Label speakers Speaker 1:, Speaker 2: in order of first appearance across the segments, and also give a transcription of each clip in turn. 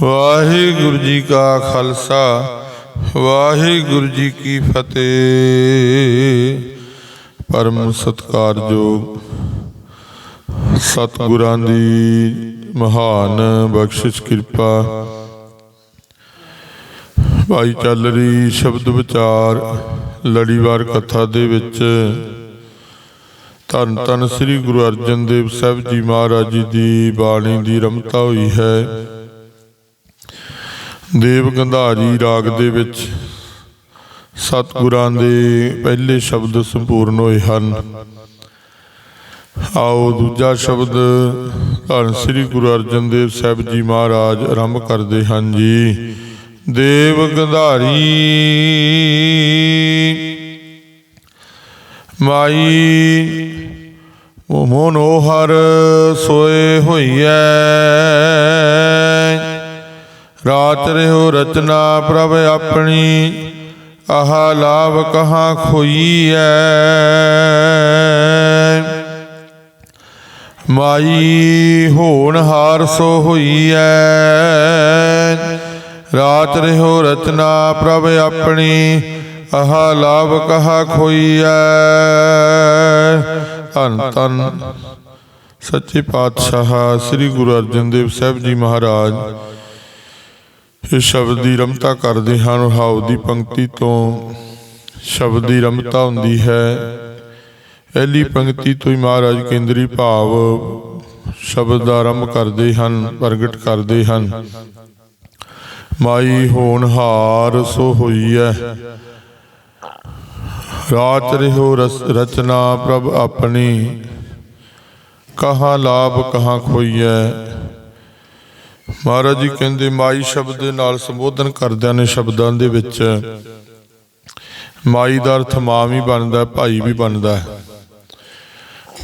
Speaker 1: ਵਾਹਿਗੁਰੂ ਜੀ ਕਾ ਖਾਲਸਾ, ਵਾਹਿਗੁਰੂ ਜੀ ਕੀ ਫਤਿਹ। ਪਰਮ ਸਤਕਾਰਯੋਗ ਸਤਿਗੁਰਾਂ ਦੀ ਮਹਾਨ ਬਖਸ਼ਿਸ਼ ਕਿਰਪਾ। ਭਾਈ ਚੱਲ ਰਹੀ ਸ਼ਬਦ ਵਿਚਾਰ, ਲੜੀਵਾਰ ਕਥਾ ਦੇ ਵਿੱਚ ਧੰਨ ਧੰਨ ਸ੍ਰੀ ਗੁਰੂ ਅਰਜਨ ਦੇਵ ਸਾਹਿਬ ਜੀ ਮਹਾਰਾਜ ਜੀ ਦੀ ਬਾਣੀ ਦੀ ਰਮਤਾ ਹੋਈ ਹੈ। ਦੇਵ ਗੰਧਾਰੀ ਰਾਗ ਦੇ ਵਿੱਚ ਸਤਿਗੁਰਾਂ ਦੇ ਪਹਿਲੇ ਸ਼ਬਦ ਸੰਪੂਰਨ ਹੋਏ ਹਨ। ਆਓ ਦੂਜਾ ਸ਼ਬਦ ਧੰਨ ਸ੍ਰੀ ਗੁਰੂ ਅਰਜਨ ਦੇਵ ਸਾਹਿਬ ਜੀ ਮਹਾਰਾਜ ਆਰੰਭ ਕਰਦੇ ਹਨ ਜੀ। ਦੇਵ ਗੰਧਾਰੀ ਮਾਈ ਮੋਨੋਹਰ ਸੋਏ ਹੋਈਐ। ਰਾਤ ਰਹਿਓ ਰਚਨਾ ਪ੍ਰਭ ਆਪਣੀ, ਆਹ ਲਾਭ ਕਹਾ ਖੋਈ ਐ ਮਾਈ ਹੋਣ ਹਾਰ ਸੋ ਹੋਈਐ। ਰਾਤ ਰਹਿਓ ਰਚਨਾ ਪ੍ਰਭ ਆਪਣੀ, ਆਹ ਲਾਭ ਕਹਾ ਖੋਈ ਖੋਈਐ? ਧੰਨ ਧੰਨ। ਸੱਚੇ ਪਾਤਸ਼ਾਹ ਸ੍ਰੀ ਗੁਰੂ ਅਰਜਨ ਦੇਵ ਸਾਹਿਬ ਜੀ ਮਹਾਰਾਜ ਇਸ ਸ਼ਬਦ ਦੀ ਰਮਤਾ ਕਰਦੇ ਹਨ ਹਾਉ ਦੀ ਪੰਕਤੀ ਤੋਂ ਸ਼ਬਦ ਦੀ ਰਮਤਾ ਹੁੰਦੀ ਹੈ। ਪਹਿਲੀ ਪੰਕਤੀ ਤੋਂ ਹੀ ਮਹਾਰਾਜ ਕੇਂਦਰੀ ਭਾਵ ਸ਼ਬਦ ਦਾ ਆਰੰਭ ਕਰਦੇ ਹਨ, ਪ੍ਰਗਟ ਕਰਦੇ ਹਨ। ਮਾਈ ਹੋਣਹਾਰ ਸੋ ਹੋਈ ਹੈ ਰਾਤ ਰਹਿਓ ਰਸ- ਰਚਨਾ ਪ੍ਰਭ ਆਪਣੀ। ਕਹਾਂ ਲਾਭ ਕਹਾਂ ਖੋਈਐ। ਮਹਾਰਾਜ ਜੀ ਕਹਿੰਦੇ, ਮਾਈ ਸ਼ਬਦ ਦੇ ਨਾਲ ਸੰਬੋਧਨ ਕਰਦਿਆਂ ਨੇ ਸ਼ਬਦਾਂ ਦੇ ਵਿੱਚ ਮਾਈ ਦਾ ਅਰਥ ਮਾਂ ਵੀ ਬਣਦਾ, ਭਾਈ ਵੀ ਬਣਦਾ ਹੈ।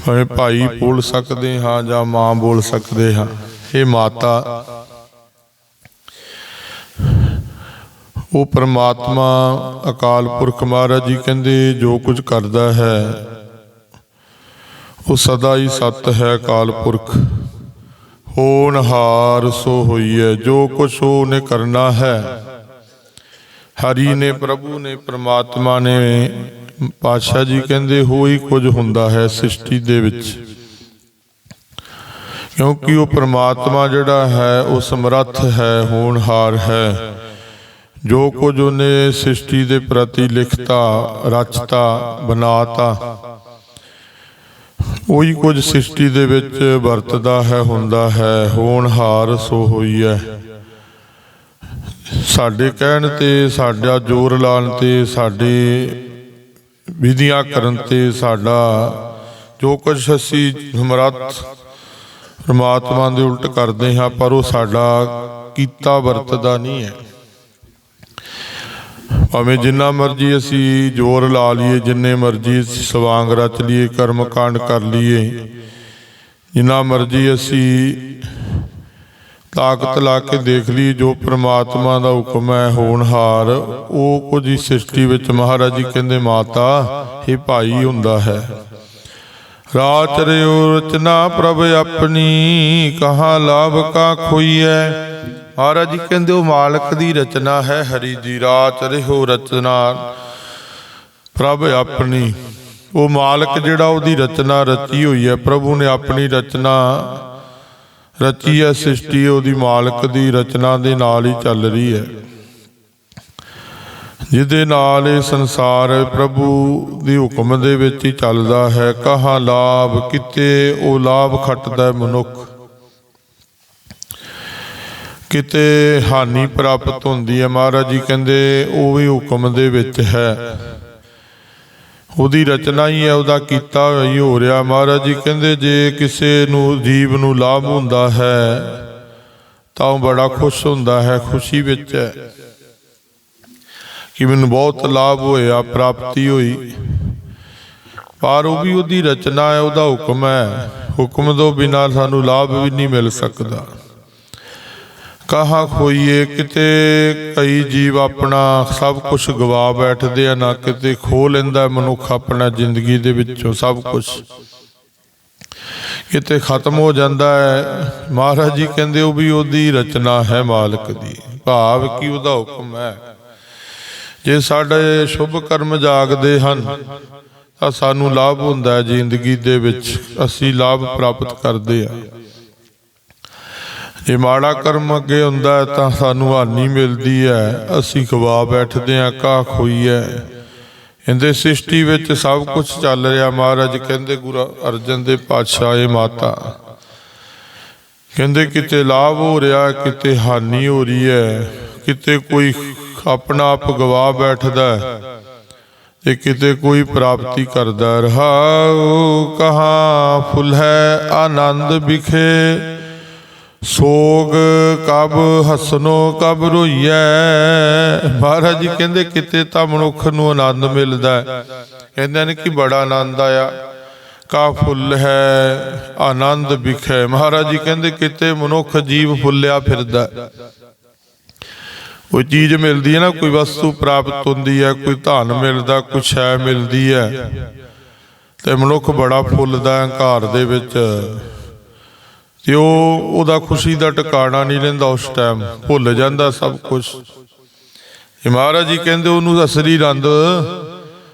Speaker 1: ਭਾਵੇਂ ਭਾਈ ਬੋਲ ਸਕਦੇ ਹਾਂ ਜਾਂ ਮਾਂ ਬੋਲ ਸਕਦੇ ਹਾਂ, ਇਹ ਮਾਤਾ ਉਹ ਪ੍ਰਮਾਤਮਾ ਅਕਾਲ ਪੁਰਖ ਮਹਾਰਾਜ ਜੀ ਕਹਿੰਦੇ, ਜੋ ਕੁਝ ਕਰਦਾ ਹੈ, ਉਹ ਸਦਾ ਹੀ ਸਤ ਹੈ ਅਕਾਲ ਪੁਰਖ। ਹੋਣਹਾਰ ਸੋ ਹੋਈ ਹੈ ਜੋ ਕੁਛ ਉਹਨੇ ਕਰਨਾ ਹੈ। ਹਰੀ ਨੇ, ਪ੍ਰਭੂ ਨੇ, ਪ੍ਰਮਾਤਮਾ ਨੇ, ਪਾਤਸ਼ਾਹ ਜੀ ਕਹਿੰਦੇ, ਹੋਈ ਕੁਝ ਹੁੰਦਾ ਹੈ ਸ੍ਰਿਸ਼ਟੀ ਦੇ ਵਿੱਚ। ਕਿਉਂਕਿ ਉਹ ਪ੍ਰਮਾਤਮਾ ਜਿਹੜਾ ਹੈ, ਉਹ ਸਮਰੱਥ ਹੈ, ਹੋਣਹਾਰ ਹੈ। ਜੋ ਕੁਝ ਉਹਨੇ ਸ੍ਰਿਸ਼ਟੀ ਦੇ ਪ੍ਰਤੀ ਲਿਖਤਾ, ਰਚਤਾ, ਬਣਾਤਾ ਉਹੀ ਕੁਝ ਸ੍ਰਿਸ਼ਟੀ ਦੇ ਵਿੱਚ ਵਰਤਦਾ ਹੈ, ਹੁੰਦਾ ਹੈ। ਹੋਣਹਾਰ ਸੋ ਹੋਈ ਹੈ ਸਾਡੇ ਕਹਿਣ ਤੇ, ਸਾਡਾ ਜ਼ੋਰ ਲਾਉਣ ਤੇ, ਸਾਡੇ ਵਿਧੀਆਂ ਕਰਨ ਤੇ, ਸਾਡਾ ਜੋ ਕੁਝ ਅਸੀਂ ਹਮਰਤ ਪਰਮਾਤਮਾ ਦੇ ਉਲਟ ਕਰਦੇ ਹਾਂ, ਪਰ ਉਹ ਸਾਡਾ ਕੀਤਾ ਵਰਤਦਾ ਨਹੀਂ ਹੈ। ਭਾਵੇਂ ਜਿੰਨਾ ਮਰਜ਼ੀ ਅਸੀਂ ਜ਼ੋਰ ਲਾ ਲਈਏ, ਜਿੰਨੇ ਮਰਜ਼ੀ ਸਵਾਂਗ ਰਚ ਲਈਏ ਕਰਮ ਕਾਂਡ ਕਰ ਲਈਏ, ਜਿੰਨਾ ਮਰਜ਼ੀ ਅਸੀਂ ਤਾਕਤ ਲਾ ਕੇ ਦੇਖ ਲਈ ਜੋ ਪ੍ਰਮਾਤਮਾ ਦਾ ਹੁਕਮ ਹੈ ਹੋਣਹਾਰ ਉਹ ਕੁਝ ਹੀ ਸ੍ਰਿਸ਼ਟੀ ਵਿੱਚ ਮਹਾਰਾਜ ਜੀ ਕਹਿੰਦੇ, ਮਾਤਾ, ਇਹ ਭਾਈ ਹੁੰਦਾ ਹੈ। ਰਾਤ ਰਿਓ ਰਚਨਾ ਪ੍ਰਭ ਆਪਣੀ, ਕਹਾ ਲਾਭ ਕਾ ਖੋਈਐ? ਮਹਾਰਾਜ ਜੀ ਕਹਿੰਦੇ, ਉਹ ਮਾਲਕ ਦੀ ਰਚਨਾ ਹੈ, ਹਰੀ ਦੀ ਰਾਤ ਰਿਓ ਰਚਨਾ। ਪ੍ਰਭ ਆਪਣੀ, ਉਹ ਮਾਲਕ ਜਿਹੜਾ ਉਹਦੀ ਰਚਨਾ ਰਚੀ ਹੋਈ ਹੈ, ਪ੍ਰਭੂ ਨੇ ਆਪਣੀ ਰਚਨਾ ਰਚੀ ਹੈ, ਸ੍ਰਿਸ਼ਟੀ ਉਹਦੀ ਮਾਲਕ ਦੀ ਰਚਨਾ ਦੇ ਨਾਲ ਹੀ ਚੱਲ ਰਹੀ ਹੈ। ਜਿਹਦੇ ਨਾਲ ਇਹ ਸੰਸਾਰ ਪ੍ਰਭੂ ਦੇ ਹੁਕਮ ਦੇ ਵਿੱਚ ਹੀ ਚੱਲਦਾ ਹੈ। ਕਹਾ ਲਾਭ ਕਿਤੇ, ਉਹ ਲਾਭ ਖੱਟਦਾ ਮਨੁੱਖ। ਕਿਤੇ ਹਾਨੀ ਪ੍ਰਾਪਤ ਹੁੰਦੀ ਹੈ। ਮਹਾਰਾਜ ਜੀ ਕਹਿੰਦੇ, ਉਹ ਵੀ ਹੁਕਮ ਦੇ ਵਿੱਚ ਹੈ। ਉਹਦੀ ਰਚਨਾ ਹੀ ਹੈ, ਉਹਦਾ ਕੀਤਾ ਹੋਇਆ ਹੀ ਹੋ ਰਿਹਾ। ਮਹਾਰਾਜ ਜੀ ਕਹਿੰਦੇ, ਜੇ ਕਿਸੇ ਨੂੰ, ਜੀਵ ਨੂੰ ਲਾਭ ਹੁੰਦਾ ਹੈ, ਤਾਂ ਉਹ ਬੜਾ ਖੁਸ਼ ਹੁੰਦਾ ਹੈ, ਖੁਸ਼ੀ ਵਿੱਚ ਹੈ। ਕਿ ਮੈਨੂੰ ਬਹੁਤ ਲਾਭ ਹੋਇਆ, ਪ੍ਰਾਪਤੀ ਹੋਈ। ਪਰ ਉਹ ਵੀ ਉਹਦੀ ਰਚਨਾ ਹੈ, ਉਹਦਾ ਹੁਕਮ ਹੈ। ਹੁਕਮ ਤੋਂ ਬਿਨਾਂ ਸਾਨੂੰ ਲਾਭ ਵੀ ਨਹੀਂ ਮਿਲ ਸਕਦਾ। ਕਹਾ ਖੋਈਏ, ਕਿਤੇ ਕਈ ਜੀਵ ਆਪਣਾ ਸਭ ਕੁਝ ਗਵਾ ਬੈਠਦੇ ਆ, ਨਾ ਕਿਤੇ ਖੋ ਲੈਂਦਾ ਮਨੁੱਖ ਆਪਣਾ ਜ਼ਿੰਦਗੀ ਦੇ ਵਿੱਚੋਂ ਸਭ ਕੁਝ ਕਿਤੇ ਖਤਮ ਹੋ ਜਾਂਦਾ ਹੈ। ਮਹਾਰਾਜ ਜੀ ਕਹਿੰਦੇ, ਉਹ ਵੀ ਉਹਦੀ ਰਚਨਾ ਹੈ ਮਾਲਕ ਦੀ। ਭਾਵ ਕਿ ਉਹਦਾ ਹੁਕਮ ਹੈ। ਜੇ ਸਾਡੇ ਸ਼ੁਭ ਕਰਮ ਜਾਗਦੇ ਹਨ, ਤਾਂ ਸਾਨੂੰ ਲਾਭ ਹੁੰਦਾ ਹੈ ਜ਼ਿੰਦਗੀ ਦੇ ਵਿੱਚ। ਅਸੀਂ ਲਾਭ ਪ੍ਰਾਪਤ ਕਰਦੇ ਹਾਂ। ਜੇ ਮਾੜਾ ਕਰਮ ਅੱਗੇ ਹੁੰਦਾ ਹੈ, ਤਾਂ ਸਾਨੂੰ ਹਾਨੀ ਮਿਲਦੀ ਹੈ। ਅਸੀਂ ਗਵਾ ਬੈਠਦੇ ਹਾਂ ਕਾ ਖੋਈ ਹੈ। ਇਹਦੇ ਸ੍ਰਿਸ਼ਟੀ ਵਿੱਚ ਸਭ ਕੁਝ ਚੱਲ ਰਿਹਾ। ਮਹਾਰਾਜ ਕਹਿੰਦੇ, ਗੁਰੂ ਅਰਜਨ ਦੇ ਪਾਤਸ਼ਾਹ ਏ ਮਾਤਾ। ਕਹਿੰਦੇ, ਕਿਤੇ ਲਾਭ ਹੋ ਰਿਹਾ, ਕਿਤੇ ਹਾਨੀ ਹੋ ਰਹੀ ਹੈ, ਕਿਤੇ ਕੋਈ ਆਪਣਾ ਆਪ ਗਵਾ ਬੈਠਦਾ ਹੈ। ਤੇ ਕਿਤੇ ਕੋਈ ਪ੍ਰਾਪਤੀ ਕਰਦਾ ਰਹਾਉ ਕਹਾ ਫੁੱਲ ਹੈ, ਆਨੰਦ ਵਿਖੇ। ਸੋਗ ਕਬ ਹਸਨੋ, ਕਬ ਰੋਈਐ। ਮਹਾਰਾਜ ਜੀ ਕਹਿੰਦੇ, ਕਿਤੇ ਤਾਂ ਮਨੁੱਖ ਨੂੰ ਆਨੰਦ ਮਿਲਦਾ ਹੈ। ਕਹਿੰਦੇ ਨੇ ਕਿ ਬੜਾ ਆਨੰਦ ਆਇਆ। ਕਾ ਫੁੱਲ ਹੈ, ਆਨੰਦ ਵਿਖੇ। ਮਹਾਰਾਜ ਜੀ ਕਹਿੰਦੇ, ਕਿਤੇ ਮਨੁੱਖ ਜੀਵ ਫੁੱਲਿਆ ਫਿਰਦਾ ਕੋਈ ਚੀਜ਼ ਮਿਲਦੀ ਹੈ ਨਾ, ਕੋਈ ਵਸਤੂ ਪ੍ਰਾਪਤ ਹੁੰਦੀ ਹੈ, ਕੋਈ ਧਨ ਮਿਲਦਾ ਕੋਈ ਸ਼ੈ ਮਿਲਦੀ ਹੈ। ਤੇ ਮਨੁੱਖ ਬੜਾ ਫੁੱਲਦਾ ਹੈ ਘਰ ਦੇ ਵਿੱਚ। ਤੇ ਉਹ, ਉਹਦਾ ਖੁਸ਼ੀ ਦਾ ਟਿਕਾਣਾ ਨਹੀਂ ਰਹਿੰਦਾ ਉਸ ਟਾਈਮ। ਭੁੱਲ ਜਾਂਦਾ ਸਭ ਕੁਝ ਮਹਾਰਾਜ ਜੀ ਕਹਿੰਦੇ, ਉਹਨੂੰ ਅਸਲੀ ਆਨੰਦ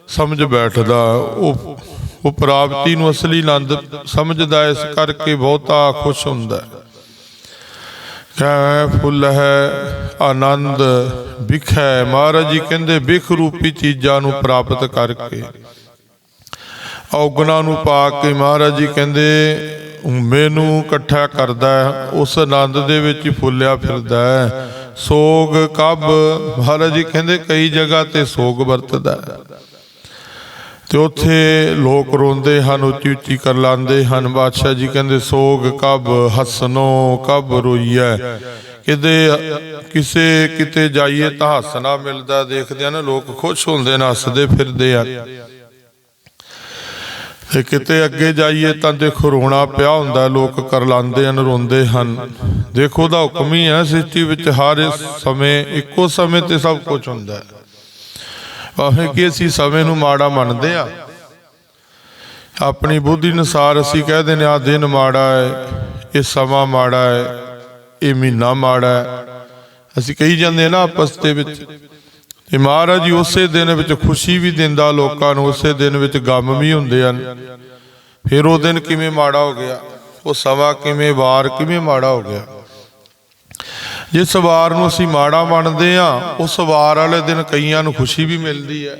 Speaker 1: ਸਮਝ ਬੈਠਦਾ। ਉਹ ਉਹ ਪ੍ਰਾਪਤੀ ਨੂੰ ਅਸਲੀ ਆਨੰਦ ਸਮਝਦਾ, ਇਸ ਕਰਕੇ ਬਹੁਤਾ ਖੁਸ਼ ਹੁੰਦਾ ਹੈ। ਕਹੇ ਫੁੱਲ ਹੈ, ਆਨੰਦ ਵਿਖੈ ਮਹਾਰਾਜ ਜੀ ਕਹਿੰਦੇ ਵਿਖ ਰੂਪੀ ਚੀਜ਼ਾਂ ਨੂੰ ਪ੍ਰਾਪਤ ਕਰਕੇ। ਔਗਣਾ ਨੂੰ ਪਾ ਕੇ ਮਹਾਰਾਜ ਜੀ ਕਹਿੰਦੇ ਮੈਨੂੰ ਇਕੱਠਾ ਕਰਦਾ ਉਸ ਆਨੰਦ ਦੇ ਵਿੱਚ ਫੁੱਲਿਆ ਫਿਰਦਾ ਸੋਗ ਕਬ? ਮਹਾਰਾਜ ਜੀ ਕਹਿੰਦੇ, ਕਈ ਜਗ੍ਹਾ ਤੇ ਸੋਗ ਵਰਤਦਾ ਹੈ। ਤੇ ਉੱਥੇ ਲੋਕ ਰੋਂਦੇ ਹਨ, ਉੱਚੀ ਉੱਚੀ ਕਰ ਲਾਂਦੇ ਹਨ। ਬਾਦਸ਼ਾਹ ਜੀ ਕਹਿੰਦੇ, ਸੋਗ ਕਬ ਹਸਨੋ, ਕਬ ਰੋਈਐ? ਕਿਤੇ ਕਿਸੇ ਕਿਤੇ ਜਾਈਏ ਤਾਂ ਹੱਸਣਾ ਮਿਲਦਾ। ਦੇਖਦੇ ਆ ਨਾ ਲੋਕ ਖੁਸ਼ ਹੁੰਦੇ ਨੇ, ਹੱਸਦੇ ਫਿਰਦੇ ਆ। ਤੇ ਕਿਤੇ ਅੱਗੇ ਜਾਈਏ ਤਾਂ ਦੇਖੋ, ਰੋਣਾ ਪਿਆ ਹੁੰਦਾ, ਲੋਕ ਕਰ ਲਾਂਦੇ ਹਨ, ਰੋਂਦੇ ਹਨ। ਦੇਖੋ ਦਾ ਹੁਕਮ ਹੀ ਹੈ, ਸ੍ਰਿਸ਼ਟੀ ਵਿੱਚ ਹਰ ਇਸ ਸਮੇਂ, ਇੱਕੋ ਸਮੇਂ ਤੇ ਸਭ ਕੁਝ ਹੁੰਦਾ ਹੈ। ਭਾਵੇਂ ਕਿ ਅਸੀਂ ਸਮੇਂ ਨੂੰ ਮਾੜਾ ਮੰਨਦੇ ਆ ਆਪਣੀ ਬੁੱਧੀ ਅਨੁਸਾਰ ਅਸੀਂ ਕਹਦੇ ਨੇ ਆ ਦਿਨ ਮਾੜਾ ਹੈ, ਇਹ ਸਮਾਂ ਮਾੜਾ ਹੈ, ਇਹ ਮਹੀਨਾ ਮਾੜਾ ਹੈ। ਅਸੀਂ ਕਹੀ ਜਾਂਦੇ ਨਾ ਆਪਸ ਦੇ ਵਿੱਚ। ਤੇ ਮਹਾਰਾਜ ਜੀ ਉਸੇ ਦਿਨ ਵਿੱਚ ਖੁਸ਼ੀ ਵੀ ਦਿੰਦਾ ਲੋਕਾਂ ਨੂੰ, ਉਸੇ ਦਿਨ ਵਿੱਚ ਗਮ ਵੀ ਹੁੰਦੇ ਹਨ। ਫਿਰ ਉਹ ਦਿਨ ਕਿਵੇਂ ਮਾੜਾ ਹੋ ਗਿਆ? ਉਹ ਸਮਾਂ ਕਿਵੇਂ ਵਾਰ ਕਿਵੇਂ ਮਾੜਾ ਹੋ ਗਿਆ? ਜਿਸ ਵਾਰ ਨੂੰ ਅਸੀਂ ਮਾੜਾ ਮੰਨਦੇ ਆ ਉਸ ਵਾਰ ਵਾਲੇ ਦਿਨ ਕਈਆਂ ਨੂੰ ਖੁਸ਼ੀ ਵੀ ਮਿਲਦੀ ਹੈ।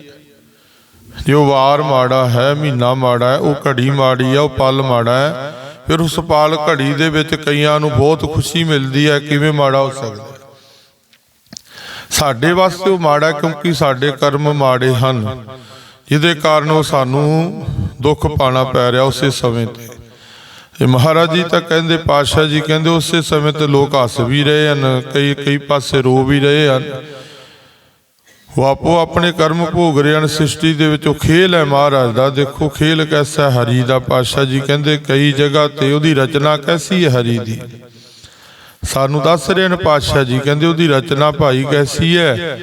Speaker 1: ਜੋ ਵਾਰ ਮਾੜਾ ਹੈ, ਮਹੀਨਾ ਮਾੜਾ ਹੈ, ਉਹ ਘੜੀ ਮਾੜੀ ਹੈ, ਉਹ ਪਲ ਮਾੜਾ ਹੈ, ਫਿਰ ਉਸ ਪਲ ਘੜੀ ਦੇ ਵਿੱਚ ਕਈਆਂ ਨੂੰ ਬਹੁਤ ਖੁਸ਼ੀ ਮਿਲਦੀ ਹੈ, ਕਿਵੇਂ ਮਾੜਾ ਹੋ ਸਕਦਾ ਸਾਡੇ ਵਾਸਤੇ ਉਹ ਮਾੜਾ ਕਿਉਂਕਿ ਸਾਡੇ ਕਰਮ ਮਾੜੇ ਹਨ। ਜਿਹਦੇ ਕਾਰਨ ਉਹ ਸਾਨੂੰ ਦੁੱਖ ਪਾਣਾ ਪੈ ਰਿਹਾ ਉਸੇ ਸਮੇਂ ਤੇ। ਤੇ ਮਹਾਰਾਜ ਜੀ ਤਾਂ ਕਹਿੰਦੇ, ਪਾਤਸ਼ਾਹ ਜੀ ਕਹਿੰਦੇ, ਉਸੇ ਸਮੇਂ ਤੇ ਲੋਕ ਹੱਸ ਵੀ ਰਹੇ ਹਨ, ਕਈ ਕਈ ਪਾਸੇ ਰੋ ਵੀ ਰਹੇ ਹਨ। ਉਹ ਆਪੋ ਆਪਣੇ ਕਰਮ ਭੋਗ ਰਹੇ ਹਨ, ਸ੍ਰਿਸ਼ਟੀ ਦੇ ਵਿੱਚ ਉਹ ਖੇਲ ਹੈ ਮਹਾਰਾਜ ਦਾ। ਦੇਖੋ, ਖੇਲ ਕੈਸਾ ਹਰੀ ਦਾ। ਪਾਤਸ਼ਾਹ ਜੀ ਕਹਿੰਦੇ, ਕਈ ਜਗ੍ਹਾ ਤੇ ਉਹਦੀ ਰਚਨਾ ਕੈਸੀ ਹੈ, ਹਰੀ ਦੀ? ਸਾਨੂੰ ਦੱਸ ਰਹੇ ਨੇ ਪਾਤਸ਼ਾਹ ਜੀ, ਕਹਿੰਦੇ ਉਹਦੀ ਰਚਨਾ ਭਾਈ ਕੈਸੀ ਹੈ?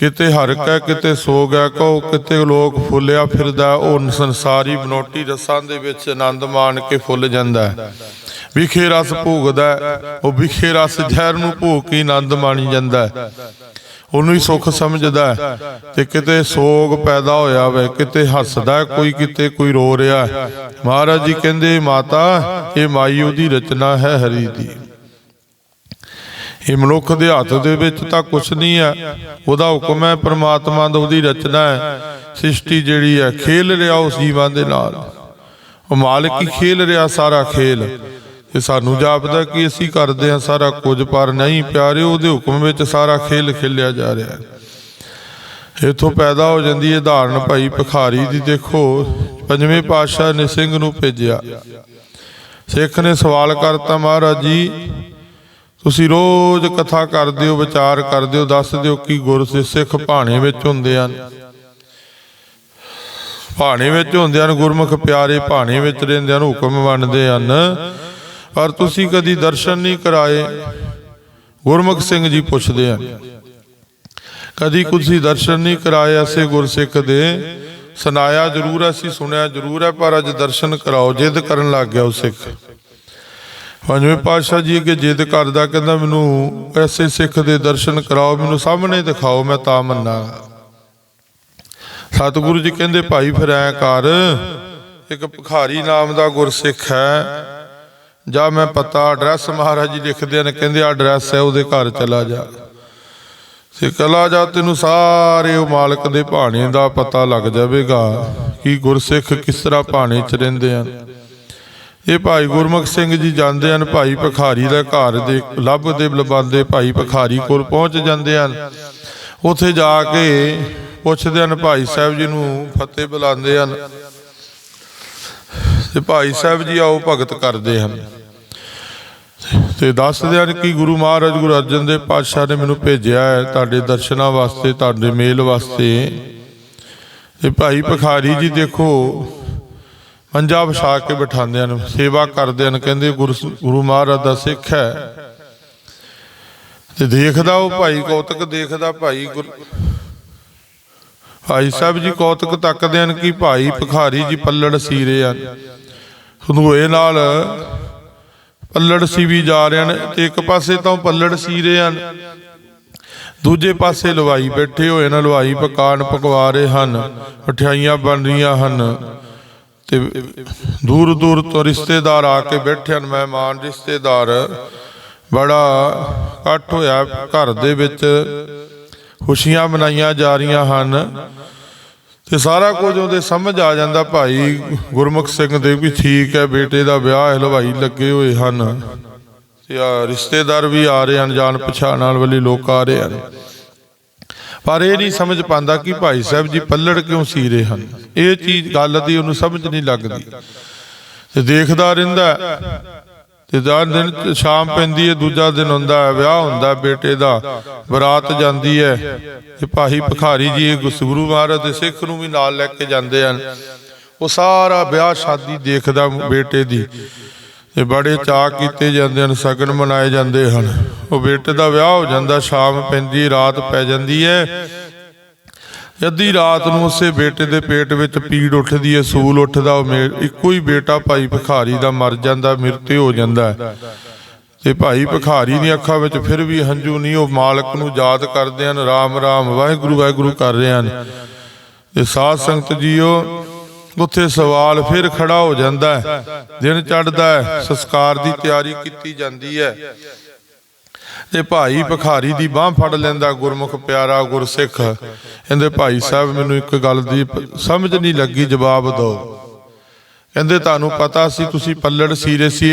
Speaker 1: ਕਿਤੇ ਹਰਕ ਹੈ ਕਿਤੇ ਸੋਗ ਹੈ ਕੋ ਕਿਤੇ ਲੋਕ ਫੁੱਲਿਆ ਫਿਰਦਾ, ਉਹ ਸੰਸਾਰੀ ਬਨੋਟੀ ਰਸਾਂ ਦੇ ਵਿੱਚ ਆਨੰਦ ਮਾਣ ਕੇ ਫੁੱਲ ਜਾਂਦਾ ਹੈ। ਵਿਖੇ ਰਸ ਭੋਗਦਾ ਉਹ ਵਿਖੇ ਰਸ ਜ਼ਹਿਰ ਨੂੰ ਭੋਗ ਕੇ ਆਨੰਦ ਮਾਣੀ ਜਾਂਦਾ ਉਹਨੂੰ ਹੀ ਸੁੱਖ ਸਮਝਦਾ ਤੇ ਕਿਤੇ ਸੋਗ ਪੈਦਾ ਹੋਇਆ ਹੋਵੇ ਕਿਤੇ ਹੱਸਦਾ ਕੋਈ ਕਿਤੇ ਕੋਈ ਰੋ ਰਿਹਾ ਮਹਾਰਾਜ ਜੀ ਕਹਿੰਦੇ, ਮਾਤਾ, ਇਹ ਮਾਈ ਉਹਦੀ ਰਚਨਾ ਹੈ ਹਰੀ ਦੀ। ਇਹ ਮਨੁੱਖ ਦੇ ਹੱਥ ਦੇ ਵਿੱਚ ਤਾਂ ਕੁਛ ਨਹੀਂ ਹੈ। ਉਹਦਾ ਹੁਕਮ ਹੈ, ਪ੍ਰਮਾਤਮਾ ਦਾ ਉਹਦੀ ਰਚਨਾ ਹੈ। ਸ੍ਰਿਸ਼ਟੀ ਜਿਹੜੀ ਹੈ, ਖੇਲ ਰਿਹਾ ਉਸ ਜੀਵਾਂ ਦੇ ਨਾਲ। ਉਹ ਮਾਲਕ ਹੀ ਖੇਲ ਰਿਹਾ ਸਾਰਾ ਖੇਲ। ਤੇ ਸਾਨੂੰ ਜਾਪਦਾ ਕਿ ਅਸੀਂ ਕਰਦੇ ਹਾਂ ਸਾਰਾ ਕੁਝ, ਪਰ ਨਹੀਂ ਪਿਆਰੇ, ਉਹਦੇ ਹੁਕਮ ਵਿੱਚ ਸਾਰਾ ਖੇਲ ਖੇਲਿਆ ਜਾ ਰਿਹਾ ਹੈ। ਇਥੋਂ ਪੈਦਾ ਹੋ ਜਾਂਦੀ ਹੈ ਧਾਰਨ ਭਾਈ ਭਿਖਾਰੀ ਦੀ। ਦੇਖੋ, ਪੰਜਵੇਂ ਪਾਤਸ਼ਾਹ ਨੇ ਸਿੰਘ ਨੂੰ ਭੇਜਿਆ। ਸਿੱਖ ਨੇ ਸਵਾਲ ਕਰਤਾ, ਮਹਾਰਾਜ ਜੀ ਤੁਸੀਂ ਰੋਜ਼ ਕਥਾ ਕਰਦੇ ਹੋ ਵਿਚਾਰ ਕਰਦੇ ਹੋ ਦੱਸ ਦਿਓ ਕਿ ਗੁਰ ਸੇ ਸਿੱਖ ਭਾਣੇ ਵਿੱਚ ਹੁੰਦੇ ਹਨ। ਭਾਣੇ ਵਿੱਚ ਹੁੰਦੇ ਹਨ, ਗੁਰਮੁਖ ਪਿਆਰੇ ਭਾਣੇ ਵਿੱਚ ਰਹਿੰਦੇ ਹਨ, ਹੁਕਮ ਮੰਨਦੇ ਹਨ। ਪਰ ਤੁਸੀਂ ਕਦੀ ਦਰਸ਼ਨ ਨਹੀਂ ਕਰਾਏ, ਗੁਰਮੁਖ ਸਿੰਘ ਜੀ ਪੁੱਛਦੇ ਹਨ, ਕਦੀ ਤੁਸੀਂ ਦਰਸ਼ਨ ਨਹੀਂ ਕਰਾਏ ਐਸੇ ਗੁਰਸਿੱਖ ਦੇ? ਸੁਣਾਇਆ ਜ਼ਰੂਰ, ਅਸੀਂ ਸੁਣਿਆ ਜ਼ਰੂਰ ਹੈ, ਪਰ ਅੱਜ ਦਰਸ਼ਨ ਕਰਾਓ, ਜਿੱਦ ਕਰਨ ਲੱਗ ਗਿਆ ਉਹ ਸਿੱਖ। ਪੰਜਵੇਂ ਪਾਤਸ਼ਾਹ ਜੀ ਅੱਗੇ ਜਿੱਦ ਕਰਦਾ, ਕਹਿੰਦਾ ਮੈਨੂੰ ਐਸੇ ਸਿੱਖ ਦੇ ਦਰਸ਼ਨ ਕਰਾਓ, ਮੈਨੂੰ ਸਾਹਮਣੇ ਦਿਖਾਓ, ਮੈਂ ਤਾਂ ਮੰਨਾਂਗਾ। ਸਤਿਗੁਰੂ ਜੀ ਕਹਿੰਦੇ, ਭਾਈ ਫਿਰ ਐ ਕਰ, ਇੱਕ ਭਿਖਾਰੀ ਨਾਮ ਦਾ ਗੁਰਸਿੱਖ ਹੈ, ਜਾਂ ਮੈਂ ਪਤਾ ਐਡਰੈਸ ਮਹਾਰਾਜ ਜੀ ਲਿਖਦੇ ਨੇ ਕਹਿੰਦੇ ਐਡਰੈਸ ਹੈ, ਉਹਦੇ ਘਰ ਚਲਾ ਜਾ। ਤੇ ਕਲਾ ਜਾ, ਤੈਨੂੰ ਸਾਰੇ ਉਹ ਮਾਲਕ ਦੇ ਭਾਣੇ ਦਾ ਪਤਾ ਲੱਗ ਜਾਵੇਗਾ, ਕਿ ਗੁਰਸਿੱਖ ਕਿਸ ਤਰ੍ਹਾਂ ਭਾਣੇ ਚ ਰਹਿੰਦੇ ਹਨ। ਇਹ ਭਾਈ ਗੁਰਮੁਖ ਸਿੰਘ ਜੀ ਜਾਂਦੇ ਹਨ ਭਾਈ ਭਖਾਰੀ ਦਾ ਘਰ ਦੇ ਲੱਭਦੇ ਲਬਾਉਂਦੇ ਭਾਈ ਭਖਾਰੀ ਕੋਲ ਪਹੁੰਚ ਜਾਂਦੇ ਹਨ। ਉੱਥੇ ਜਾ ਕੇ ਪੁੱਛਦੇ ਹਨ ਭਾਈ ਸਾਹਿਬ ਜੀ ਨੂੰ ਫਤਿਹ ਬੁਲਾਉਂਦੇ ਹਨ। ਤੇ ਭਾਈ ਸਾਹਿਬ ਜੀ ਆਓ ਭਗਤ ਕਰਦੇ ਹਨ। ਤੇ ਦੱਸਦੇ ਹਨ ਕਿ ਗੁਰੂ ਮਹਾਰਾਜ, ਗੁਰੂ ਅਰਜਨ ਦੇਵ ਪਾਤਸ਼ਾਹ ਨੇ ਮੈਨੂੰ ਭੇਜਿਆ ਹੈ ਤੁਹਾਡੇ ਦਰਸ਼ਨਾਂ ਵਾਸਤੇ, ਤੁਹਾਡੇ ਮੇਲ ਵਾਸਤੇ। ਤੇ ਭਾਈ ਭਖਾਰੀ ਜੀ ਦੇਖੋ ਮੰਜਾ ਵਿਛਾ ਕੇ ਬਿਠਾਉਂਦੇ ਹਨ, ਸੇਵਾ ਕਰਦੇ ਹਨ, ਕਹਿੰਦੇ ਗੁਰੂ ਗੁਰੂ ਮਹਾਰਾਜ ਦਾ ਸਿੱਖ ਹੈ। ਤੇ ਦੇਖਦਾ ਉਹ ਭਾਈ ਕੌਤਕ, ਦੇਖਦਾ ਭਾਈ ਭਾਈ ਸਾਹਿਬ ਜੀ ਕੌਤਕ ਤੱਕਦੇ ਹਨ ਕਿ ਭਾਈ ਭਖਾਰੀ ਜੀ ਪੱਲੜ ਸੀਰੇ ਹਨ। ਹੰਦੂਏ ਨਾਲ ਪੱਲੜ ਸੀ ਵੀ ਜਾ ਰਹੇ ਹਨ, ਤੇ ਇੱਕ ਪਾਸੇ ਤਾਂ ਉਹ ਪੱਲੜ ਸੀ ਰਹੇ ਹਨ। ਦੂਜੇ ਪਾਸੇ ਲਵਾਈ ਬੈਠੇ ਹੋਏ ਨੇ ਲਵਾਈ ਪਕਾਨ ਪਕਵਾ ਰਹੇ ਹਨ, ਮਠਿਆਈਆਂ ਬਣ ਰਹੀਆਂ ਹਨ। ਤੇ ਦੂਰ ਦੂਰ ਤੋਂ ਰਿਸ਼ਤੇਦਾਰ ਆ ਕੇ ਬੈਠੇ ਹਨ ਮਹਿਮਾਨ ਰਿਸ਼ਤੇਦਾਰ। ਬੜਾ ਇਕੱਠ ਹੋਇਆ ਘਰ ਦੇ ਵਿੱਚ। ਖੁਸ਼ੀਆਂ ਮਨਾਈਆਂ ਜਾ ਰਹੀਆਂ ਹਨ। ਤੇ ਸਾਰਾ ਕੁਝ ਉਹਦੇ ਸਮਝ ਆ ਜਾਂਦਾ, ਭਾਈ ਗੁਰਮੁਖ ਸਿੰਘ ਦੇ ਵੀ ਠੀਕ ਹੈ, ਬੇਟੇ ਦਾ ਵਿਆਹ ਹਲਵਾਈ ਲੱਗੇ ਹੋਏ ਹਨ। ਤੇ ਰਿਸ਼ਤੇਦਾਰ ਵੀ ਆ ਰਹੇ ਹਨ ਜਾਣ ਪਛਾਣ ਨਾਲ ਵਾਲੇ ਲੋਕ ਆ ਰਹੇ ਹਨ। ਪਰ ਇਹ ਨਹੀਂ ਸਮਝ ਪਾਉਂਦਾ ਕਿ ਭਾਈ ਸਾਹਿਬ ਜੀ ਪੱਲੜ ਕਿਉਂ ਸੀ ਰਹੇ ਹਨ? ਇਹ ਚੀਜ਼ ਗੱਲ ਦੀ ਉਹਨੂੰ ਸਮਝ ਨਹੀਂ ਲੱਗਦੀ। ਤੇ ਦੇਖਦਾ ਰਹਿੰਦਾ ਤੇ ਦਾ ਦਿਨ ਸ਼ਾਮ ਪੈਂਦੀ ਹੈ, ਦੂਜਾ ਦਿਨ ਹੁੰਦਾ ਹੈ, ਵਿਆਹ ਹੁੰਦਾ ਬੇਟੇ ਦਾ, ਬਰਾਤ ਜਾਂਦੀ ਹੈ। ਤੇ ਭਾਈ ਭਖਾਰੀ ਜੀ, ਇਹ ਗੁਰੂ ਮਹਾਰਾਜ ਦੇ ਸਿੱਖ ਨੂੰ ਵੀ ਨਾਲ ਲੈ ਕੇ ਜਾਂਦੇ ਹਨ। ਉਹ ਸਾਰਾ ਵਿਆਹ ਸ਼ਾਦੀ ਦੇਖਦਾ ਬੇਟੇ ਦੀ। ਤੇ ਬੜੇ ਚਾਅ ਕੀਤੇ ਜਾਂਦੇ ਹਨ, ਸਗਨ ਮਨਾਏ ਜਾਂਦੇ ਹਨ। ਉਹ ਬੇਟੇ ਦਾ ਵਿਆਹ ਹੋ ਜਾਂਦਾ, ਸ਼ਾਮ ਪੈਂਦੀ, ਰਾਤ ਪੈ ਜਾਂਦੀ ਹੈ। ਅੱਧੀ ਰਾਤ ਨੂੰ ਉਸੇ ਬੇਟੇ ਦੇ ਪੇਟ ਵਿੱਚ ਪੀੜ ਉੱਠਦੀ ਹੈ, ਸੂਲ ਉੱਠਦਾ, ਉਹ ਮੇ- ਇੱਕੋ ਹੀ ਬੇਟਾ ਭਾਈ ਭਖਾਰੀ ਦਾ ਮਰ ਜਾਂਦਾ, ਮ੍ਰਿਤਿ ਹੋ ਜਾਂਦਾ ਤੇ ਭਾਈ ਭਖਾਰੀ ਦੀਆਂ ਅੱਖਾਂ ਵਿੱਚ ਫਿਰ ਵੀ ਹੰਝੂ ਨਹੀਂ, ਉਹ ਮਾਲਕ ਨੂੰ ਯਾਦ ਕਰਦੇ ਹਨ ਰਾਮ ਰਾਮ ਵਾਹਿਗੁਰੂ ਵਾਹਿਗੁਰੂ ਕਰ ਰਹੇ ਹਨ। ਤੇ ਸਾਧ ਸੰਗਤ ਜੀਓ ਉੱਥੇ ਸਵਾਲ ਫਿਰ ਖੜਾ ਹੋ ਜਾਂਦਾ ਹੈ। ਦਿਨ ਚੜ੍ਹਦਾ ਹੈ। ਸੰਸਕਾਰ ਦੀ ਤਿਆਰੀ ਕੀਤੀ ਜਾਂਦੀ ਹੈ। ਤੇ ਭਾਈ ਭਖਾਰੀ ਦੀ ਬਾਹ ਫੜ ਲੈਂਦਾ, ਗੁਰਮੁਖ ਪਿਆਰਾ ਗੁਰਸਿੱਖ। ਕਹਿੰਦੇ, ਭਾਈ ਸਾਹਿਬ, ਮੈਨੂੰ ਇੱਕ ਗੱਲ ਦੀ ਸਮਝ ਨਹੀਂ ਲੱਗੀ, ਜਵਾਬ ਦਿਓ। ਕਹਿੰਦੇ, ਤੁਹਾਨੂੰ ਪਤਾ ਸੀ ਤੁਸੀਂ ਪੱਲੜ ਸੀਰੇ ਸੀ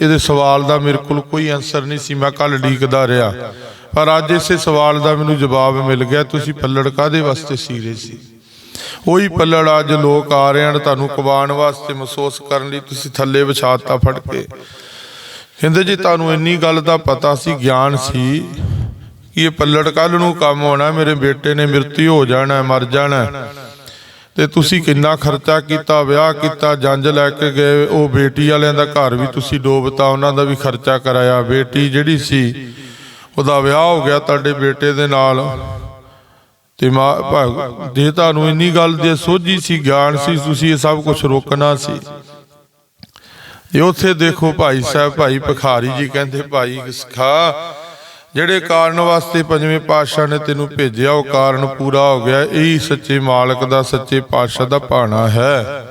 Speaker 1: ਇਹਦੇ ਸਵਾਲ ਦਾ ਮੇਰੇ ਕੋਲ ਕੋਈ ਆਨਸਰ ਨਹੀਂ ਸੀ, ਮੈਂ ਕੱਲ ਢੀਕਦਾ ਰਿਹਾ। ਪਰ ਅੱਜ ਇਸੇ ਸਵਾਲ ਦਾ ਮੈਨੂੰ ਜਵਾਬ ਮਿਲ ਗਿਆ, ਤੁਸੀਂ ਪੱਲੜ ਕਾਦੇ ਵਾਸਤੇ ਸੀਰੇ ਸੀ? ਉਹੀ ਪੱਲੜ ਅੱਜ ਲੋਕ ਆ ਰਹੇ ਹਨ, ਤੁਹਾਨੂੰ ਕਵਾਣ ਵਾਸਤੇ ਮਹਿਸੂਸ ਕਰਨ ਲਈ ਤੁਸੀਂ ਥੱਲੇ ਵਿਛਾਤਾ ਫੜ ਕੇ। ਕਹਿੰਦੇ ਜੀ, ਤੁਹਾਨੂੰ ਇੰਨੀ ਗੱਲ ਦਾ ਪਤਾ ਸੀ, ਗਿਆਨ ਸੀ ਕਿ ਇਹ ਪੱਲੜ ਕੱਲ ਨੂੰ ਕੰਮ ਹੋਣਾ, ਮੇਰੇ ਬੇਟੇ ਨੇ ਮ੍ਰਿਤੂ ਹੋ ਜਾਣਾ, ਮਰ ਜਾਣਾ। ਤੇ ਤੁਸੀਂ ਕਿੰਨਾ ਖਰਚਾ ਕੀਤਾ, ਵਿਆਹ ਕੀਤਾ ਜੰਜ ਲੈ ਕੇ ਗਏ, ਉਹ ਬੇਟੀ ਵਾਲਿਆਂ ਦਾ ਘਰ ਵੀ ਤੁਸੀਂ ਡੋਬਤਾ, ਉਹਨਾਂ ਦਾ ਵੀ ਖਰਚਾ ਕਰਾਇਆ। ਬੇਟੀ ਜਿਹੜੀ ਸੀ, ਉਹਦਾ ਵਿਆਹ ਹੋ ਗਿਆ ਤੁਹਾਡੇ ਬੇਟੇ ਦੇ ਨਾਲ। ਤੇ ਮਾਂ ਭਾ- ਜੇ ਤੁਹਾਨੂੰ ਇੰਨੀ ਗੱਲ ਦੀ ਸੋਝੀ ਸੀ, ਗਿਆਨ ਸੀ, ਤੁਸੀਂ ਇਹ ਸਭ ਕੁਝ ਰੋਕਣਾ ਸੀ। ਇਹ ਉੱਥੇ ਦੇਖੋ ਭਾਈ ਸਾਹਿਬ, ਭਾਈ ਭਖਾਰੀ ਜੀ ਕਹਿੰਦੇ, ਭਾਈ ਸਿਖਾ, ਜਿਹੜੇ ਕਾਰਨ ਵਾਸਤੇ ਪੰਜਵੇਂ ਪਾਤਸ਼ਾਹ ਨੇ ਤੈਨੂੰ ਭੇਜਿਆ, ਉਹ ਕਾਰਨ ਪੂਰਾ ਹੋ ਗਿਆ। ਇਹੀ ਸੱਚੇ ਮਾਲਕ ਦਾ, ਸੱਚੇ ਪਾਤਸ਼ਾਹ ਦਾ ਭਾਣਾ ਹੈ।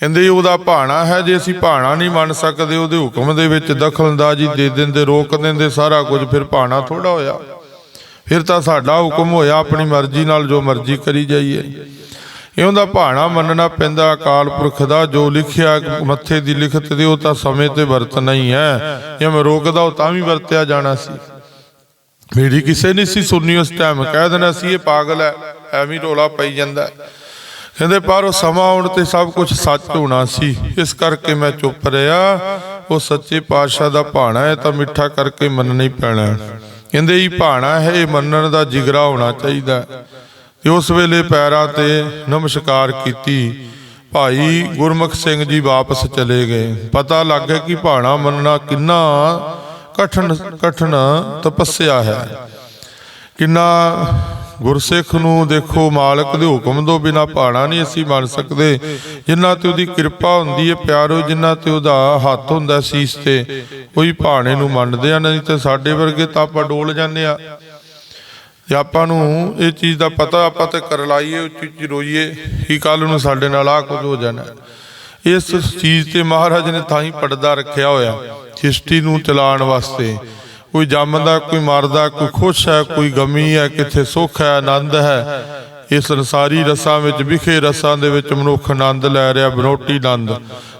Speaker 1: ਕਹਿੰਦੇ, ਉਹਦਾ ਭਾਣਾ ਹੈ, ਜੇ ਅਸੀਂ ਭਾਣਾ ਨਹੀਂ ਮੰਨ ਸਕਦੇ, ਉਹਦੇ ਹੁਕਮ ਦੇ ਵਿੱਚ ਦਖਲਅੰਦਾਜ਼ੀ ਦੇ ਦਿੰਦੇ, ਰੋਕ ਦਿੰਦੇ, ਸਾਰਾ ਕੁਝ, ਫਿਰ ਭਾਣਾ ਥੋੜਾ ਹੋਇਆ। ਫਿਰ ਤਾਂ ਸਾਡਾ ਹੁਕਮ ਹੋਇਆ ਆਪਣੀ ਮਰਜ਼ੀ ਨਾਲ ਜੋ ਮਰਜ਼ੀ ਕਰੀ ਜਾਈਏ। ਇਹ ਉਹਦਾ ਭਾਣਾ ਮੰਨਣਾ ਪੈਂਦਾ, ਅਕਾਲ ਪੁਰਖ ਦਾ ਜੋ ਲਿਖਿਆ ਮੱਥੇ ਦੀ ਲਿਖਤ ਦੇ ਉਹ ਤਾਂ ਸਮੇਂ ਤੇ ਵਰਤਣਾ ਹੀ ਹੈ। ਜੇ ਮੈਂ ਰੋਕਦਾ ਉਹ ਤਾਂ ਵੀ ਵਰਤਿਆ ਜਾਣਾ ਸੀ। ਮੇਰੀ ਕਿਸੇ ਨਹੀਂ ਸੀ ਸੁਣਨੀ, ਉਸ ਟਾਈਮ ਕਹਿ ਦੇਣਾ ਸੀ, ਇਹ ਪਾਗਲ ਹੈ, ਐਵੇਂ ਹੀ ਰੋਲਾ ਪਈ ਜਾਂਦਾ ਕਹਿੰਦੇ, ਪਰ ਉਹ ਸਮਾਂ ਆਉਣ ਤੇ ਸਭ ਕੁਝ ਸੱਚ ਹੋਣਾ ਸੀ। ਇਸ ਕਰਕੇ ਮੈਂ ਚੁੱਪ ਰਿਹਾ। ਉਹ ਸੱਚੇ ਪਾਤਸ਼ਾਹ ਦਾ ਭਾਣਾ ਹੈ ਤਾਂ ਮਿੱਠਾ ਕਰਕੇ ਮੰਨਣਾ ਹੀ ਪੈਣਾ ਹੈ। ਕਹਿੰਦੇ ਇਹ ਭਾਣਾ ਹੈ, ਇਹ ਮੰਨਣ ਦਾ ਜਿਗਰਾ ਹੋਣਾ ਚਾਹੀਦਾ। ਹੈ। ਉਸ ਵੇਲੇ ਪੈਰਾਂ ਤੇ ਨਮਸਕਾਰ ਕੀਤੀ। ਭਾਈ ਗੁਰਮੁਖ ਸਿੰਘ ਜੀ ਵਾਪਸ ਚਲੇ ਗਏ। ਪਤਾ ਲੱਗ ਗਿਆ ਕਿ ਭਾਣਾ ਮੰਨਣਾ ਕਿੰਨਾ ਕਠਨ ਕਠਨ ਤਪੱਸਿਆ ਹੈ। ਕਿੰਨਾ ਗੁਰਸਿੱਖ ਨੂੰ ਦੇਖੋ ਮਾਲਕ ਦੇ ਹੁਕਮ ਤੋਂ ਬਿਨਾ ਭਾਣਾ ਨਹੀਂ ਅਸੀਂ ਬਣ ਸਕਦੇ। ਜਿਨ੍ਹਾਂ ਤੇ ਉਹਦੀ ਕਿਰਪਾ ਹੁੰਦੀ ਹੈ ਪਿਆਰੋ ਜਿਨ੍ਹਾਂ ਤੇ ਉਹਦਾ ਹੱਥ ਹੁੰਦਾ ਸੀਸ ਤੇ, ਉਹੀ ਭਾਣੇ ਨੂੰ ਮੰਨਦੇ ਆ, ਨਹੀਂ ਤੇ ਸਾਡੇ ਵਰਗੇ ਤਾਂ ਆਪਾਂ ਡੋਲ ਜਾਂਦੇ ਆ। ਜੇ ਆਪਾਂ ਨੂੰ ਇਹ ਚੀਜ਼ ਦਾ ਪਤਾ ਆਪਾਂ ਤੇ ਕਰ ਲਾਈਏ ਉੱਚੀ ਉੱਚੀ ਰੋਈਏ, ਕਿ ਕੱਲ ਨੂੰ ਸਾਡੇ ਨਾਲ ਆ ਕੁਝ ਹੋ ਜਾਣਾ। ਇਸ ਚੀਜ਼ ਤੇ ਮਹਾਰਾਜ ਨੇ ਤਾਂ ਹੀ ਪੜਦਾ ਰੱਖਿਆ ਹੋਇਆ, ਸ੍ਰਿਸ਼ਟੀ ਨੂੰ ਚਲਾਉਣ ਵਾਸਤੇ। ਕੋਈ ਜੰਮਦਾ, ਕੋਈ ਮਰਦਾ, ਕੋਈ ਖੁਸ਼ ਹੈ, ਕੋਈ ਗਮੀ ਹੈ, ਕਿੱਥੇ ਸੁੱਖ ਹੈ, ਆਨੰਦ ਹੈ ਇਹ ਸੰਸਾਰੀ ਰਸਾਂ ਵਿੱਚ, ਵਿਖੇ ਰਸਾਂ ਦੇ ਵਿੱਚ ਮਨੁੱਖ ਆਨੰਦ ਲੈ ਰਿਹਾ, ਬਨੋਟੀ ਆਨੰਦ।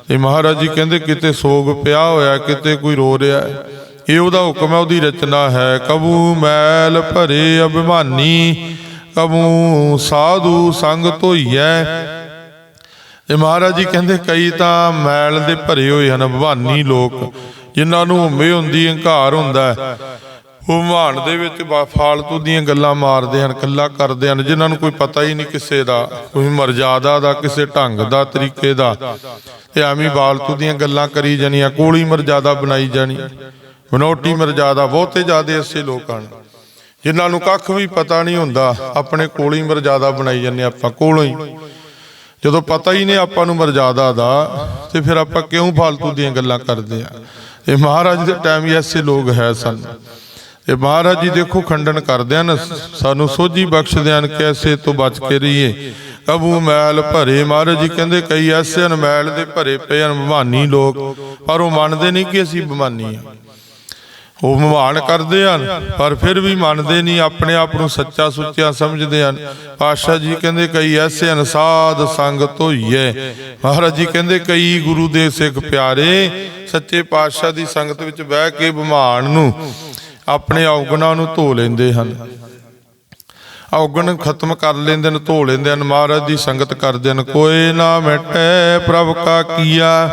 Speaker 1: ਤੇ ਮਹਾਰਾਜ ਜੀ ਕਹਿੰਦੇ, ਕਿਤੇ ਸੋਗ ਪਿਆ ਹੋਇਆ, ਕਿਤੇ ਕੋਈ ਰੋ ਰਿਹਾ ਹੈ। ਇਹ ਉਹਦਾ ਹੁਕਮ ਹੈ, ਉਹਦੀ ਰਚਨਾ ਹੈ। ਕਬੂ ਮੈਲ ਭਰੇ ਅਭਿਮਾਨੀ, ਕਬੂ ਸਾਧੂ ਸੰਗ ਧੋਈਐ। ਇਹ ਮਹਾਰਾਜ ਜੀ ਕਹਿੰਦੇ, ਕਈ ਤਾਂ ਮੈਲ ਦੇ ਭਰੇ ਹੋਏ ਹਨ, ਭਵਾਨੀ ਲੋਕ। ਜਿਨ੍ਹਾਂ ਨੂੰ ਹਉਮੈ ਹੁੰਦੀ ਹੰਕਾਰ ਹੁੰਦਾ ਹੈ। ਉਹ ਮਹਾਨ ਦੇ ਵਿੱਚ ਫਾਲਤੂ ਦੀਆਂ ਗੱਲਾਂ ਮਾਰਦੇ ਹਨ ਕੱਲਾ ਕਰਦੇ ਹਨ, ਜਿਨ੍ਹਾਂ ਨੂੰ ਕੋਈ ਪਤਾ ਹੀ ਨਹੀਂ ਕਿਸੇ ਦਾ, ਕੋਈ ਮਰਜ਼ਾਦਾ ਦਾ, ਕਿਸੇ ਢੰਗ ਦਾ, ਤਰੀਕੇ ਦਾ। ਤੇ ਐਵੇਂ ਫਾਲਤੂ ਦੀਆਂ ਗੱਲਾਂ ਕਰੀ ਜਾਣੀਆਂ, ਕੋਲੀ ਮਰਜ਼ਾਦਾ ਬਣਾਈ ਜਾਣੀ ਬਨੋਟੀ ਮਰਜ਼ਾਦਾ, ਬਹੁਤੇ ਜ਼ਿਆਦੇ ਐਸੇ ਲੋਕ ਹਨ, ਜਿਨ੍ਹਾਂ ਨੂੰ ਕੱਖ ਵੀ ਪਤਾ ਨਹੀਂ ਹੁੰਦਾ, ਆਪਣੇ ਕੋਲੀ ਮਰਜ਼ਾਦਾ ਬਣਾਈ ਜਾਂਦੇ ਆਪਾਂ, ਕੋਲੋਂ ਹੀ। ਜਦੋਂ ਪਤਾ ਹੀ ਨਹੀਂ ਆਪਾਂ ਨੂੰ ਮਰਜ਼ਾਦਾ ਦਾ, ਤੇ ਫਿਰ ਆਪਾਂ ਕਿਉਂ ਫਾਲਤੂ ਦੀਆਂ ਗੱਲਾਂ ਕਰਦੇ ਆ ਇਹ ਮਹਾਰਾਜ ਦੇ ਟਾਈਮ ਹੀ ਐਸੇ ਲੋਕ ਹੈ ਸਨ। ਇਹ ਮਹਾਰਾਜ ਜੀ ਦੇਖੋ ਖੰਡਨ ਕਰਦੇ ਹਨ। ਸਾਨੂੰ ਸੋਝੀ ਬਖਸ਼ਦੇ ਹਨ ਕਿ ਐਸੇ ਤੋਂ ਬਚ ਕੇ ਰਹੀਏ। ਕਬੂ ਮੈਲ ਭਰੇ ਮਹਾਰਾਜ ਜੀ ਕਹਿੰਦੇ ਕਈ ਐਸੇ ਹਨ ਮੈਲ ਦੇ ਭਰੇ ਪਏ ਹਨ ਬਿਮਾਨੀ ਲੋਕ। ਪਰ ਉਹ ਮੰਨਦੇ ਨਹੀਂ ਕਿ ਅਸੀਂ ਬਮਾਨੀ ਆ ਉਹ ਮਹਾਨ ਕਰਦੇ ਹਨ, ਪਰ ਫਿਰ ਵੀ ਮੰਨਦੇ ਨਹੀਂ, ਆਪਣੇ ਆਪ ਨੂੰ ਸੱਚਾ ਸੁੱਚਾ ਸਮਝਦੇ ਹਨ। ਪਾਤਸ਼ਾਹ ਜੀ ਕਹਿੰਦੇ, ਕਈ ਐਸੇ ਹਨ ਸਾਧ ਸੰਗ ਮਹਾਰਾਜ ਜੀ ਕਹਿੰਦੇ, ਕਈ ਗੁਰੂ ਦੇ ਸਿੱਖ ਪਿਆਰੇ ਸੱਚੇ ਪਾਤਸ਼ਾਹ ਦੀ ਸੰਗਤ ਵਿੱਚ ਬਹਿ ਕੇ ਬਿਮਾਨ ਨੂੰ, ਆਪਣੇ ਔਗਣਾਂ ਨੂੰ ਧੋ ਲੈਂਦੇ ਹਨ। ਔਗਣ ਖਤਮ ਕਰ ਲੈਂਦੇ ਨੇ ਧੋ ਲੈਂਦੇ ਹਨ। ਮਹਾਰਾਜ ਦੀ ਸੰਗਤ ਕਰਦੇ ਹਨ, ਕੋਈ ਨਾ ਮਿਟੇ ਪ੍ਰਭ ਕਾ ਕੀਆ।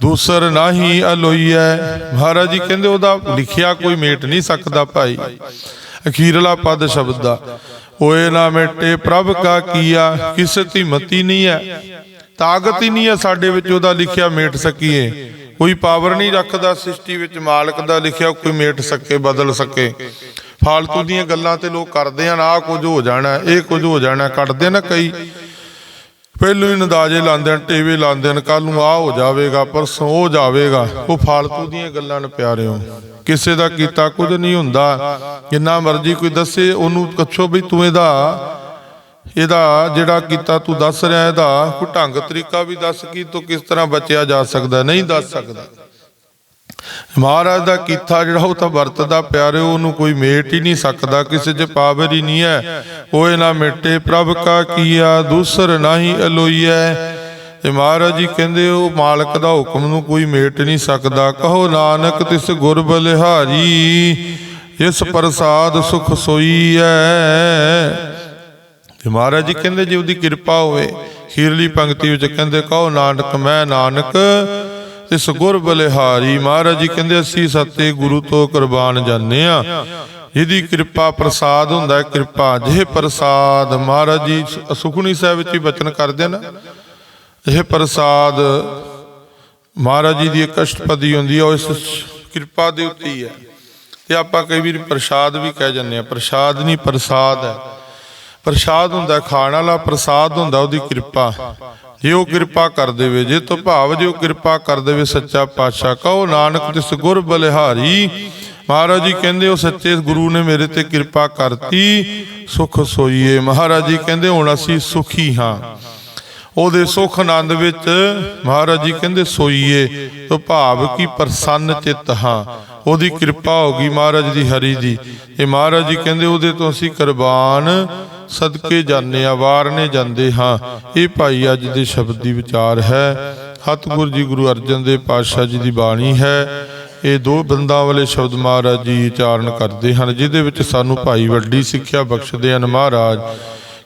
Speaker 1: ਦੂਸਰ ਨਹੀਂ ਅਲੋਈਐ। ਮਹਾਰਾਜ ਜੀ ਕਹਿੰਦੇ ਉਹਦਾ ਲਿਖਿਆ ਕੋਈ ਮੇਟ ਨਹੀਂ ਸਕਦਾ ਭਾਈ। ਅਖੀਰਲਾ ਪਦ ਸ਼ਬਦ ਦਾ ਓਏ ਨਾ ਮਿਟੇ ਪ੍ਰਭ ਕਾ ਕੀਆ, ਕਿਸੇ ਦੀ ਮਤੀ ਨਹੀਂ ਹੈ ਤਾਕਤ ਹੀ ਨਹੀਂ ਹੈ ਸਾਡੇ ਵਿੱਚ ਉਹਦਾ ਲਿਖਿਆ ਮੇਟ ਸਕੀਏ। ਕੋਈ ਪਾਵਰ ਨਹੀਂ ਰੱਖਦਾ ਸ੍ਰਿਸ਼ਟੀ ਵਿੱਚ, ਮਾਲਕ ਦਾ ਲਿਖਿਆ ਕੋਈ ਮੇਟ ਸਕੇ, ਬਦਲ ਸਕੇ। ਫਾਲਤੂ ਦੀਆਂ ਗੱਲਾਂ ਤੇ ਲੋਕ ਕਰਦੇ ਹਨ, ਆਹ ਕੁਝ ਹੋ ਜਾਣਾ, ਇਹ ਕੁਝ ਹੋ ਜਾਣਾ ਕੱਢਦੇ ਨਾ ਕਈ। ਪਹਿਲੋਂ ਹੀ ਨਦਾਜੇ ਲਾਉਂਦੇ ਹਨ, ਟੇਵੇ ਲਾਉਂਦੇ ਹਨ ਕੱਲ ਨੂੰ ਆ ਹੋ ਜਾਵੇਗਾ, ਪਰਸੋਂ ਹੋ ਜਾਵੇਗਾ। ਉਹ ਫਾਲਤੂ ਦੀਆਂ ਗੱਲਾਂ ਨੇ ਪਿਆਰਿਓ ਕਿਸੇ ਦਾ ਕੀਤਾ ਕੁਝ ਨਹੀਂ ਹੁੰਦਾ। ਜਿੰਨਾ ਮਰਜ਼ੀ ਕੋਈ ਦੱਸੇ, ਉਹਨੂੰ ਪੁੱਛੋ ਵੀ ਤੂੰ ਇਹਦਾ ਇਹਦਾ ਜਿਹੜਾ ਕੀਤਾ ਤੂੰ ਦੱਸ ਰਿਹਾ, ਇਹਦਾ ਕੋਈ ਢੰਗ ਤਰੀਕਾ ਵੀ ਦੱਸ ਕੀ, ਤੂੰ ਕਿਸ ਤਰ੍ਹਾਂ ਬਚਿਆ ਜਾ ਸਕਦਾ, ਨਹੀਂ ਦੱਸ ਸਕਦਾ। ਮਹਾਰਾਜ ਦਾ ਕੀਤਾ ਜਿਹੜਾ ਉਹ ਤਾਂ ਵਰਤਦਾ ਪਿਆਰਿਓ ਉਹਨੂੰ ਕੋਈ ਮੇਟ ਹੀ ਨਹੀਂ ਸਕਦਾ, ਕਿਸੇ 'ਚ ਪਾਵਰ ਹੀ ਨਹੀਂ ਹੈ। ਓਏ ਨਾ ਮਿਟੇ, ਪ੍ਰਭ ਕਾ ਕੀਆ, ਦੂਸਰ ਨਹੀਂ ਅਲੋਈਐ। ਤੇ ਮਹਾਰਾਜ ਜੀ ਕਹਿੰਦੇ, ਉਹ ਮਾਲਕ ਦਾ ਹੁਕਮ ਨੂੰ ਕੋਈ ਮੇਟ ਨਹੀਂ ਸਕਦਾ। ਕਹੋ ਨਾਨਕ, ਤਿਸ ਗੁਰ ਬਲਿਹਾਰੀ, ਇਸ ਪ੍ਰਸਾਦ ਸੁਖ ਸੋਈ ਸੋਈਐ। ਤੇ ਮਹਾਰਾਜ ਜੀ ਕਹਿੰਦੇ, ਜੇ ਉਹਦੀ ਕਿਰਪਾ ਹੋਵੇ ਖੀਰਲੀ ਪੰਕਤੀ ਵਿੱਚ ਕਹਿੰਦੇ, ਕਹੋ ਨਾਨਕ, ਮੈਂ ਨਾਨਕ ਇਸ ਗੁਰ ਬਲਿਹਾਰੀ ਮਹਾਰਾਜ ਜੀ ਕਹਿੰਦੇ, ਅਸੀਂ ਸੱਤੇ ਗੁਰੂ ਤੋਂ ਕੁਰਬਾਨ ਜਾਂਦੇ ਆ ਜਿਹਦੀ ਕਿਰਪਾ ਪ੍ਰਸਾਦ ਹੁੰਦਾ ਹੈ, ਕਿਰਪਾ ਜਿਹੇ ਪ੍ਰਸਾਦ। ਮਹਾਰਾਜ ਜੀ ਸੁ- ਸਾਹਿਬ ਵਿੱਚ ਹੀ ਬਚਨ ਕਰਦੇ ਨਾ। ਇਹ ਪ੍ਰਸਾਦ ਮਹਾਰਾਜ ਜੀ ਦੀ ਇੱਕ ਹੁੰਦੀ ਹੈ, ਉਹ ਇਸ ਕਿਰਪਾ ਦੇ ਉੱਤੇ ਹੀ ਹੈ। ਤੇ ਆਪਾਂ ਕਈ ਵਾਰ ਪ੍ਰਸਾਦ ਵੀ ਕਹਿ ਜਾਂਦੇ ਆ ਪ੍ਰਸਾਦ ਨਹੀਂ, ਪ੍ਰਸਾਦ ਹੈ। ਪ੍ਰਸਾਦ ਹੁੰਦਾ ਖਾਣ ਵਾਲਾ ਪ੍ਰਸਾਦ ਹੁੰਦਾ, ਉਹਦੀ ਕਿਰਪਾ। ਜੇ ਉਹ ਕਿਰਪਾ ਕਰ ਦੇਵੇ, ਜੇ ਤੋਂ ਭਾਵ ਜੇ ਉਹ ਕਿਰਪਾ ਕਰ ਦੇਵੇ ਸੱਚਾ ਪਾਤਸ਼ਾਹ, ਕਹੋ ਨਾਨਕ ਤਿਸ ਗੁਰ ਬਲਿਹਾਰੀ। ਮਹਾਰਾਜ ਜੀ ਕਹਿੰਦੇ, ਉਹ ਸੱਚੇ ਗੁਰੂ ਨੇ ਮੇਰੇ ਤੇ ਕਿਰਪਾ ਕਰਤੀ, ਸੁਖ ਸੋਈਏ। ਮਹਾਰਾਜ ਜੀ ਕਹਿੰਦੇ, ਹੁਣ ਅਸੀਂ ਸੁਖੀ ਹਾਂ। ਉਹਦੇ ਸੁਖ ਆਨੰਦ ਵਿੱਚ ਮਹਾਰਾਜ ਜੀ ਕਹਿੰਦੇ, ਸੋਈਏ। ਤੋ ਭਾਵ ਕੀ ਪ੍ਰਸੰਨ ਚਿੱਤ ਹਾਂ। ਉਹਦੀ ਕਿਰਪਾ ਹੋ ਗਈ ਮਹਾਰਾਜ ਦੀ ਹਰੀ ਦੀ ਇਹ ਮਹਾਰਾਜ ਜੀ ਕਹਿੰਦੇ, ਉਹਦੇ ਤੋਂ ਅਸੀਂ ਕੁਰਬਾਨ ਸਦਕੇ ਜਾਂਦੇ ਆ, ਵਾਰਨੇ ਜਾਂਦੇ ਹਾਂ। ਇਹ ਭਾਈ ਅੱਜ ਦੇ ਸ਼ਬਦ ਦੀ ਵਿਚਾਰ ਹੈ। ਸਤਿਗੁਰ ਜੀ ਗੁਰੂ ਅਰਜਨ ਦੇਵ ਪਾਤਸ਼ਾਹ ਜੀ ਦੀ ਬਾਣੀ ਹੈ। ਇਹ ਦੋ ਬੰਦਾਂ ਵਾਲੇ ਸ਼ਬਦ ਮਹਾਰਾਜ ਜੀ ਉਚਾਰਨ ਕਰਦੇ ਹਨ, ਜਿਹਦੇ ਵਿੱਚ ਸਾਨੂੰ ਭਾਈ ਵੱਡੀ ਸਿੱਖਿਆ ਬਖਸ਼ਦੇ ਹਨ ਮਹਾਰਾਜ।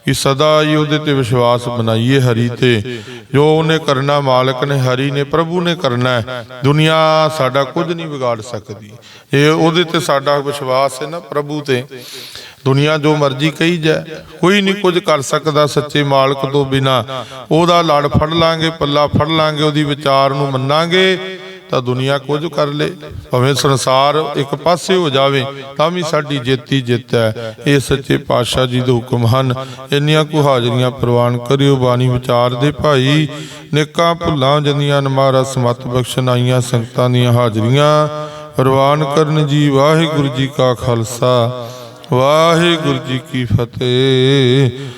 Speaker 1: ਕਿ ਸਦਾ ਹੀ ਉਹਦੇ ਤੇ ਵਿਸ਼ਵਾਸ ਬਣਾਈਏ ਹਰੀ ਤੇ। ਜੋ ਉਹਨੇ ਕਰਨਾ ਮਾਲਕ ਨੇ, ਹਰੀ ਨੇ, ਪ੍ਰਭੂ ਨੇ ਕਰਨਾ ਹੈ। ਦੁਨੀਆ ਸਾਡਾ ਕੁਝ ਨਹੀਂ ਵਿਗਾੜ ਸਕਦੀ। ਇਹ ਉਹਦੇ ਤੇ ਸਾਡਾ ਵਿਸ਼ਵਾਸ ਹੈ ਨਾ ਪ੍ਰਭੂ ਤੇ। ਦੁਨੀਆ ਜੋ ਮਰਜ਼ੀ ਕਹੀ ਜਾਏ, ਕੋਈ ਨਹੀਂ ਕੁਝ ਕਰ ਸਕਦਾ ਸੱਚੇ ਮਾਲਕ ਤੋਂ ਬਿਨਾ। ਉਹਦਾ ਲੜ ਫੜ ਲਾਂਗੇ, ਪੱਲਾ ਫੜ ਲਾਂਗੇ, ਉਹਦੀ ਵਿਚਾਰ ਨੂੰ ਮੰਨਾਂਗੇ, ਤਾਂ ਦੁਨੀਆ ਕੁਝ ਕਰ ਲੇ। ਭਾਵੇਂ ਸੰਸਾਰ ਇੱਕ ਪਾਸੇ ਹੋ ਜਾਵੇ, ਤਾਂ ਵੀ ਸਾਡੀ ਜੇਤੀ ਜਿੱਤ ਹੈ। ਇਹ ਸੱਚੇ ਪਾਤਸ਼ਾਹ ਜੀ ਦੇ ਹੁਕਮ ਹਨ। ਇੰਨੀਆਂ ਕੁ ਹਾਜ਼ਰੀਆਂ ਪ੍ਰਵਾਨ ਕਰਿਓ, ਬਾਣੀ ਵਿਚਾਰ ਦੇ ਭਾਈ। ਨੇਕਾਂ ਭੁੱਲਾਂ ਜੰਦੀਆਂ ਨਮਾਰਾ ਸਮਤ ਬਖਸ਼ਣ ਆਈਆਂ ਸੰਗਤਾਂ ਦੀਆਂ ਹਾਜ਼ਰੀਆਂ। ਪ੍ਰਵਾਨ ਕਰਨ ਜੀ ਵਾਹਿਗੁਰੂ ਜੀ ਕਾ ਖਾਲਸਾ। ਵਾਹਿਗੁਰੂ ਜੀ ਕੀ ਫਤਿਹ।